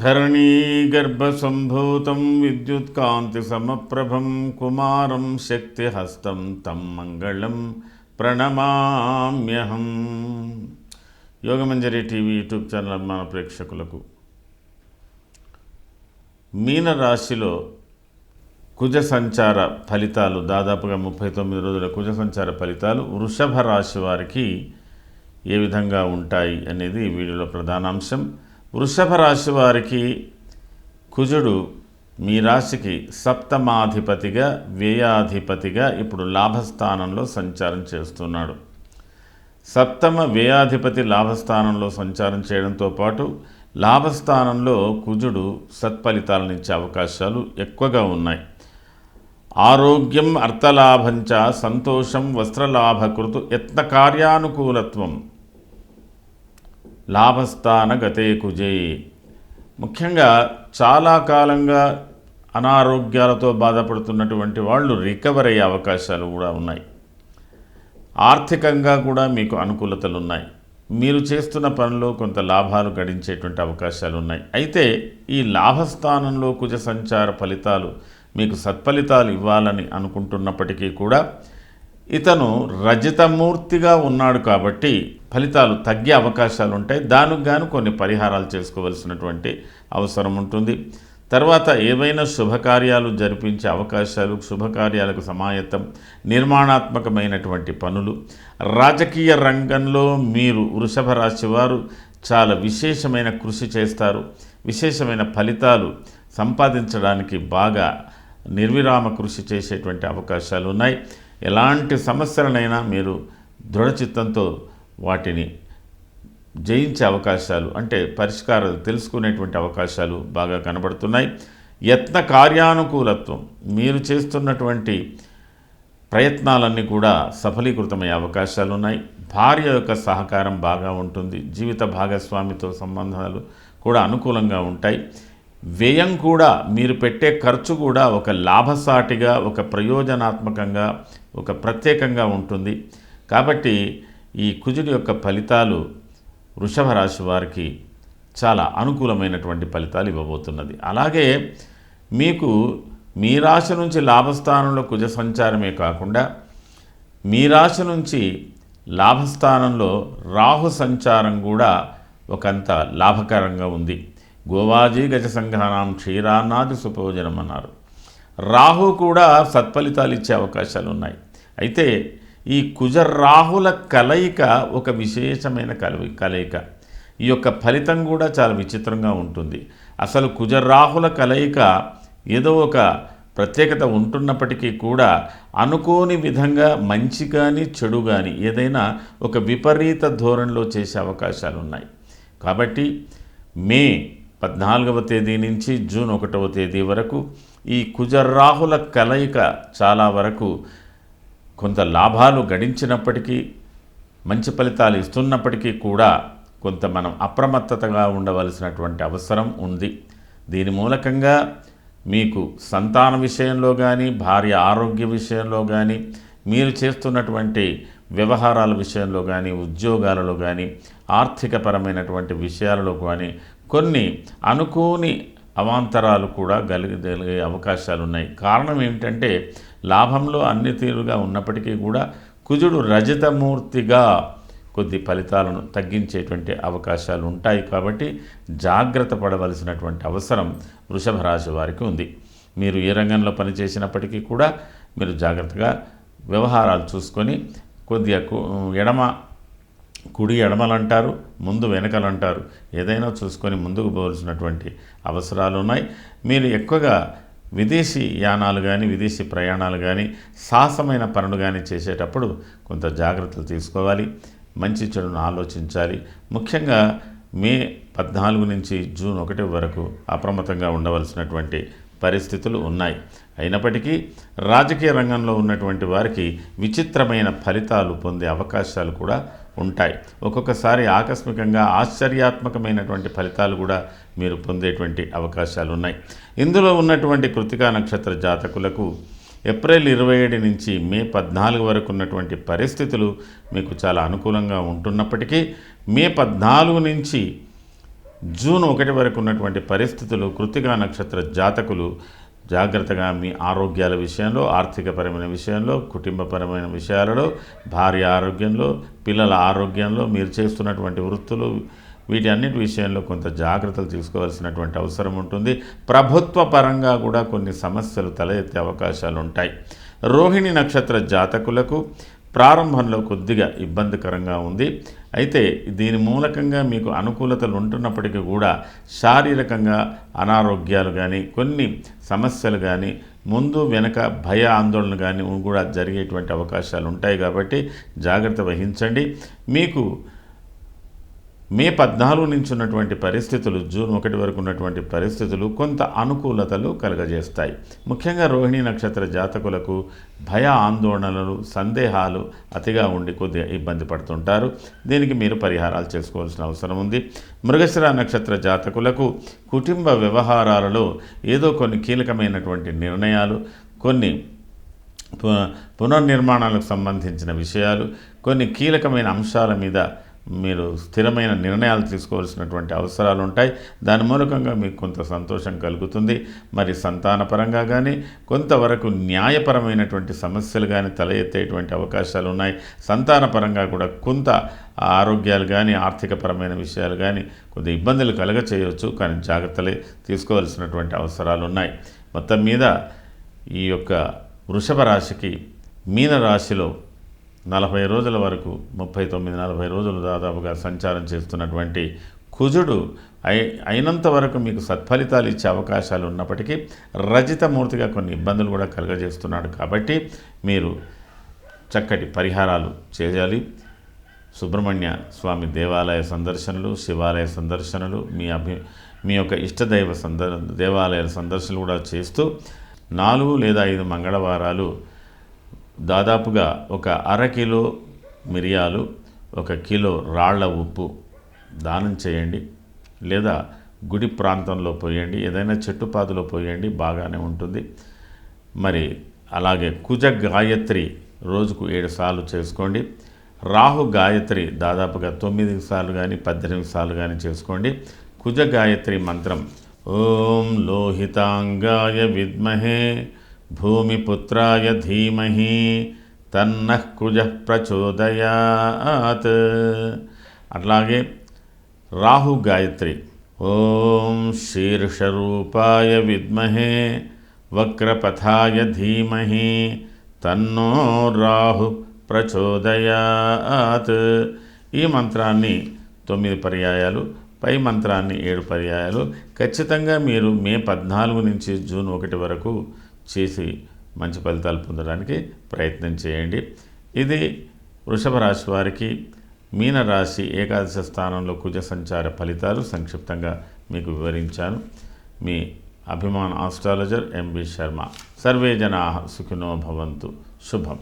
ధరణీగర్భసంభూతం విద్యుత్కాంతిసమప్రభం కుమారం శక్తిహస్తం తం మంగళం ప్రణమామ్యహం యోగమంజరి టీవీ యూట్యూబ్ ఛానల్ అభిమాన ప్రేక్షకులకు. మీనరాశిలో కుజ సంచార ఫలితాలు దాదాపుగా ముప్పై తొమ్మిది రోజుల కుజ సంచార ఫలితాలు వృషభ రాశి వారికి ఏ విధంగా ఉంటాయి అనేది వీడియోలో ప్రధానాంశం. వృషభ రాశి వారికి కుజుడు మీ రాశికి సప్తమాధిపతిగా వ్యయాధిపతిగా ఇప్పుడు లాభస్థానంలో సంచారం చేస్తున్నాడు. సప్తమ వ్యయాధిపతి లాభస్థానంలో సంచారం చేయడంతో పాటు లాభస్థానంలో కుజుడు సత్ఫలితాలను ఇచ్చే అవకాశాలు ఎక్కువగా ఉన్నాయి. ఆరోగ్యం అర్థలాభంచ సంతోషం వస్త్రలాభకృతు యత్న కార్యానుకూలత్వం లాభస్థాన గతే కుజే. ముఖ్యంగా చాలా కాలంగా అనారోగ్యాలతో బాధపడుతున్నటువంటి వాళ్ళు రికవర్ అయ్యే అవకాశాలు కూడా ఉన్నాయి. ఆర్థికంగా కూడా మీకు అనుకూలతలు ఉన్నాయి మీరు చేస్తున్న పనిలో కొంత లాభాలు గడించేటువంటి అవకాశాలు ఉన్నాయి అయితే ఈ లాభస్థానంలో కుజ సంచార ఫలితాలు మీకు సత్ఫలితాలు ఇవ్వాలని అనుకుంటున్నప్పటికీ కూడా ఇతను రజతమూర్తిగా ఉన్నాడు కాబట్టి ఫలితాలు తగ్గే అవకాశాలు ఉంటాయి. దానికి గాను కొన్ని పరిహారాలు చేసుకోవలసినటువంటి అవసరం ఉంటుంది. తర్వాత ఏవైనా శుభకార్యాలు జరిపించే అవకాశాలు శుభకార్యాలకు సమాయత్తం నిర్మాణాత్మకమైనటువంటి పనులు. రాజకీయ రంగంలో మీరు వృషభ రాశి వారు చాలా విశేషమైన కృషి చేస్తారు. విశేషమైన ఫలితాలు సంపాదించడానికి బాగా నిర్విరామ కృషి చేసేటువంటి అవకాశాలు ఉన్నాయి ఎలాంటి సమస్యలనైనా మీరు దృఢచిత్తంతో వాటిని జయించే అవకాశాలు అంటే పరిష్కారాలు తెలుసుకునేటువంటి అవకాశాలు బాగా కనబడుతున్నాయి. యత్న కార్యానుకూలత్వం మీరు చేస్తున్నటువంటి ప్రయత్నాలన్నీ కూడా సఫలీకృతమయ్యే అవకాశాలు ఉన్నాయి భార్య యొక్క సహకారం బాగా ఉంటుంది జీవిత భాగస్వామితో సంబంధాలు కూడా అనుకూలంగా ఉంటాయి. వ్యయం కూడా మీరు పెట్టే ఖర్చు కూడా ఒక లాభసాటిగా ఒక ప్రయోజనాత్మకంగా ఒక ప్రత్యేకంగా ఉంటుంది. కాబట్టి ఈ కుజుడి యొక్క ఫలితాలు వృషభ రాశి వారికి చాలా అనుకూలమైనటువంటి ఫలితాలు ఇవ్వబోతున్నది. అలాగే మీకు మీ రాశి నుంచి లాభస్థానంలో కుజ సంచారమే కాకుండా మీ రాశి నుంచి లాభస్థానంలో రాహు సంచారం కూడా ఒకంత లాభకరంగా ఉంది. గోవాజీ గజ సంఘానం క్షీరానాది సుపోజనం అన్నారు రాహు కూడా సత్ఫలితాలు ఇచ్చే అవకాశాలు ఉన్నాయి అయితే ఈ కుజ రాహుల కలయిక ఒక విశేషమైన కలవి కలయిక. ఈ యొక్క ఫలితం కూడా చాలా విచిత్రంగా ఉంటుంది. అసలు కుజ రాహుల కలయిక ఏదో ఒక ప్రత్యేకత ఉంటున్నప్పటికీ కూడా అనుకోని విధంగా మంచి కానీ చెడు కానీ ఏదైనా ఒక విపరీత ధోరణిలో చేసే అవకాశాలు ఉన్నాయి కాబట్టి మే పద్నాలుగవ తేదీ నుంచి జూన్ ఒకటవ తేదీ వరకు ఈ కుజరాహుల కలయిక చాలా వరకు కొంత లాభాలు గడించినప్పటికీ మంచి ఫలితాలు ఇస్తున్నప్పటికీ కూడా కొంత మనం అప్రమత్తతగా ఉండవలసినటువంటి అవసరం ఉంది. దీని మూలకంగా మీకు సంతాన విషయంలో కానీ భార్య ఆరోగ్య విషయంలో కానీ మీరు చేస్తున్నటువంటి వ్యవహారాల విషయంలో కానీ ఉద్యోగాలలో కానీ ఆర్థికపరమైనటువంటి విషయాలలో కానీ కొన్ని అనుకోని అవాంతరాలు కూడా గలిగలిగే అవకాశాలు ఉన్నాయి కారణం ఏమిటంటే లాభంలో అన్ని తీరుగా ఉన్నప్పటికీ కూడా కుజుడు రజతమూర్తిగా కొద్ది ఫలితాలను తగ్గించేటువంటి అవకాశాలు ఉంటాయి కాబట్టి జాగ్రత్త పడవలసినటువంటి అవసరం వృషభ రాశి వారికి ఉంది. మీరు ఏ రంగంలో పనిచేసినప్పటికీ కూడా మీరు జాగ్రత్తగా వ్యవహారాలు చూసుకొని కొద్దిగా కు- ఎడమ కుడి ఎడమలంటారు ముందు వెనకలంటారు. ఏదైనా చూసుకొని ముందుకు పోవలసినటువంటి అవసరాలు ఉన్నాయి. మీరు ఎక్కువగా విదేశీ యానాలు కానీ విదేశీ ప్రయాణాలు కానీ సాహసమైన పనులు కానీ చేసేటప్పుడు కొంత జాగ్రత్తలు తీసుకోవాలి. మంచి చెడును ఆలోచించాలి. ముఖ్యంగా మే పద్నాలుగు నుంచి జూన్ ఒకటి వరకు అప్రమత్తంగా ఉండవలసినటువంటి పరిస్థితులు ఉన్నాయి. అయినప్పటికీ రాజకీయ రంగంలో ఉన్నటువంటి వారికి విచిత్రమైన ఫలితాలు పొందే అవకాశాలు కూడా ఉంటాయి. ఒక్కొక్కసారి ఆకస్మికంగా ఆశ్చర్యాత్మకమైనటువంటి ఫలితాలు కూడా మీరు పొందేటువంటి అవకాశాలు ఉన్నాయి ఇందులో ఉన్నటువంటి కృతికా నక్షత్ర జాతకులకు ఏప్రిల్ ఇరవై ఏడు నుంచి మే పద్నాలుగు వరకు ఉన్నటువంటి పరిస్థితులు మీకు చాలా అనుకూలంగా ఉంటున్నప్పటికీ మే పద్నాలుగు నుంచి జూన్ ఒకటి వరకు ఉన్నటువంటి పరిస్థితులు కృతికా నక్షత్ర జాతకులు జాగ్రత్తగా మీ ఆరోగ్యాల విషయంలో ఆర్థికపరమైన విషయంలో కుటుంబపరమైన విషయాలలో భార్య ఆరోగ్యంలో పిల్లల ఆరోగ్యంలో మీరు చేస్తున్నటువంటి వృత్తులు వీటి అన్నిటి విషయంలో కొంత జాగ్రత్తలు తీసుకోవాల్సినటువంటి అవసరం ఉంటుంది. ప్రభుత్వ పరంగా కూడా కొన్ని సమస్యలు తల ఎత్తే అవకాశాలు ఉంటాయి రోహిణి నక్షత్ర జాతకులకు ప్రారంభంలో కొద్దిగా ఇబ్బందికరంగా ఉంది. అయితే దీని మూలకంగా మీకు అనుకూలతలు ఉంటున్నప్పటికీ కూడా శారీరకంగా అనారోగ్యాలు కానీ కొన్ని సమస్యలు కానీ ముందు వెనక భయ ఆందోళన కానీ కూడా జరిగేటువంటి అవకాశాలు ఉంటాయి కాబట్టి జాగ్రత్త వహించండి. మీకు మే పద్నాలుగు నుంచి ఉన్నటువంటి పరిస్థితులు జూన్ ఒకటి వరకు ఉన్నటువంటి పరిస్థితులు కొంత అనుకూలతలు కలుగజేస్తాయి. ముఖ్యంగా రోహిణి నక్షత్ర జాతకులకు భయ ఆందోళనలు సందేహాలు అతిగా ఉండి కొద్దిగా ఇబ్బంది పడుతుంటారు. దీనికి మీరు పరిహారాలు చేసుకోవాల్సిన అవసరం ఉంది. మృగశిర నక్షత్ర జాతకులకు కుటుంబ వ్యవహారాలలో ఏదో కొన్ని కీలకమైనటువంటి నిర్ణయాలు కొన్ని పునర్నిర్మాణాలకు సంబంధించిన విషయాలు కొన్ని కీలకమైన అంశాల మీద మీరు స్థిరమైన నిర్ణయాలు తీసుకోవాల్సినటువంటి అవసరాలు ఉంటాయి. దాని మూలకంగా మీకు కొంత సంతోషం కలుగుతుంది. మరి సంతానపరంగా కానీ కొంతవరకు న్యాయపరమైనటువంటి సమస్యలు కానీ తల ఎత్తేటువంటి అవకాశాలు ఉన్నాయి. సంతానపరంగా కూడా కొంత ఆరోగ్యాలు కానీ ఆర్థికపరమైన విషయాలు కానీ కొద్ది ఇబ్బందులు కలగ చేయవచ్చు కానీ జాగ్రత్తలే తీసుకోవాల్సినటువంటి అవసరాలు ఉన్నాయి. మొత్తం మీద ఈ యొక్క వృషభ రాశికి మీన రాశిలో నలభై రోజుల వరకు ముప్పై తొమ్మిది నలభై రోజులు దాదాపుగా సంచారం చేస్తున్నటువంటి కుజుడు అయి అయినంత వరకు మీకు సత్ఫలితాలు ఇచ్చే అవకాశాలు ఉన్నప్పటికీ రజితమూర్తిగా కొన్ని ఇబ్బందులు కూడా కలుగజేస్తున్నాడు కాబట్టి మీరు చక్కటి పరిహారాలు చేయాలి. సుబ్రహ్మణ్య స్వామి దేవాలయ సందర్శనలు శివాలయ సందర్శనలు మీ అభి మీ యొక్క ఇష్టదైవ సందర్ దేవాలయాల సందర్శనలు కూడా చేస్తూ నాలుగు లేదా ఐదు మంగళవారాలు దాదాపుగా ఒక అర కిలో మిరియాలు ఒక కిలో రాళ్ళ ఉప్పు దానం చేయండి. లేదా గుడి ప్రాంతంలో పోయండి ఏదైనా చెట్టుపాదులో పోయండి బాగానే ఉంటుంది. మరి అలాగే కుజ గాయత్రి రోజుకు ఏడు సార్లు చేసుకోండి. రాహు గాయత్రి దాదాపుగా తొమ్మిది సార్లు కానీ పద్దెనిమిది సార్లు కానీ చేసుకోండి. కుజ గాయత్రి మంత్రం ఓం లోహితాంగాయ విద్మహే భూమిపుత్రాయ ధీమహి తన్నః కుజ ప్రచోదయాత్. అట్లాగే రాహు గాయత్రి ఓం శీర్షరూపాయ విద్మహే వక్రపథాయ ధీమహి తన్నో రాహు ప్రచోదయాత్. ఈ మంత్రాన్ని తొమ్మిది పర్యాయాలు పై మంత్రాన్ని ఏడు పర్యాయాలు. ఖచ్చితంగా మీరు మే పద్నాలుగు నుంచి జూన్ ఒకటి వరకు చేసి మంచి ఫలితాలు పొందడానికి ప్రయత్నం చేయండి. ఇది వృషభ రాశి వారికి మీనరాశి ఏకాదశ స్థానంలో కుజ సంచార ఫలితాలు సంక్షిప్తంగా మీకు వివరించాను. మీ అభిమాన్ ఆస్ట్రాలజర్ ఎంబి శర్మ. సర్వే జనా సుఖినో భవంతు. శుభం.